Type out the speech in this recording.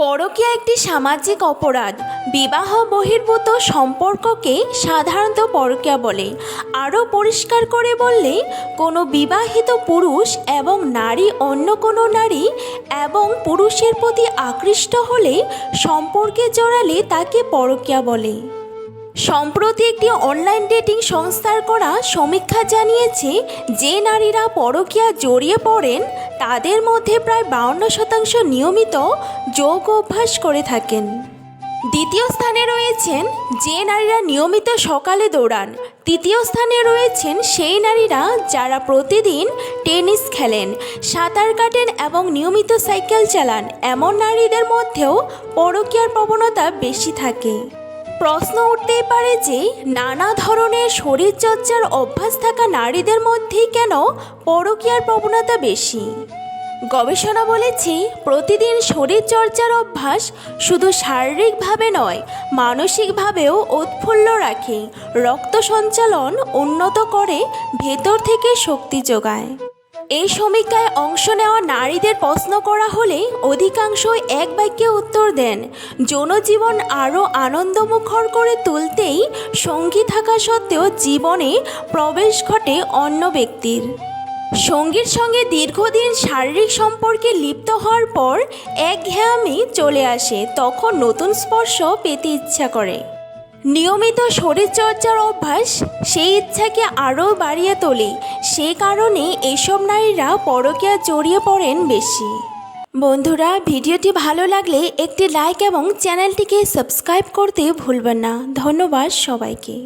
পরকীয়া একটি সামাজিক অপরাধ। বিবাহ বহির্ভূত সম্পর্ককে সাধারণত পরকীয়া বলে। আরও পরিষ্কার করে বললে, কোনো বিবাহিত পুরুষ এবং নারী অন্য কোনো নারী এবং পুরুষের প্রতি আকৃষ্ট হলে সম্পর্কে জড়ালে তাকে পরকীয়া বলে। সম্প্রতি একটি অনলাইন ডেটিং সংস্থার করা সমীক্ষা জানিয়েছে, যে নারীরা পরকীয়া জড়িয়ে পড়েন তাদের মধ্যে প্রায় বাউন্ন শতাংশ নিয়মিত যোগ অভ্যাস করে থাকেন। দ্বিতীয় স্থানে রয়েছেন যে নারীরা নিয়মিত সকালে দৌড়ান। তৃতীয় স্থানে রয়েছেন সেই নারীরা যারা প্রতিদিন টেনিস খেলেন, সাঁতার কাটেন এবং নিয়মিত সাইকেল চালান। এমন নারীদের মধ্যেও পরকীয়ার প্রবণতা বেশি থাকে। প্রশ্ন উঠতেই পারে যে, নানা ধরনের শরীরচর্চার অভ্যাস থাকা নারীদের মধ্যেই কেন পরকীয়ার প্রবণতা বেশি? গবেষণা বলেছে, প্রতিদিন শরীরচর্চার অভ্যাস শুধু শারীরিকভাবে নয়, মানসিকভাবেও উৎফুল্ল রাখে, রক্ত সঞ্চালন উন্নত করে, ভেতর থেকে শক্তি যোগায়। এই সমীক্ষায় অংশ নেওয়া নারীদের প্রশ্ন করা হলে অধিকাংশই এক বাক্যে উত্তর দেন, জনজীবন আরও আনন্দমুখর করে তুলতেই সঙ্গী থাকা সত্ত্বেও জীবনে প্রবেশ ঘটে অন্য ব্যক্তির। সঙ্গীর সঙ্গে দীর্ঘদিন শারীরিক সম্পর্কে লিপ্ত হওয়ার পর একঘেয়ামি চলে আসে, তখন নতুন স্পর্শ পেতে ইচ্ছা করে। নিয়মিত শরীরচর্চার অভ্যাস সেই ইচ্ছাকে আরও বাড়িয়ে তোলে সে কারণে এসব নারীরা পরকিয়া জড়িয়ে পড়েন বেশি। বন্ধুরা, ভিডিওটি ভালো লাগলে একটি লাইক এবং চ্যানেলটিকে সাবস্ক্রাইব করতে ভুলবেন না। ধন্যবাদ সবাইকে।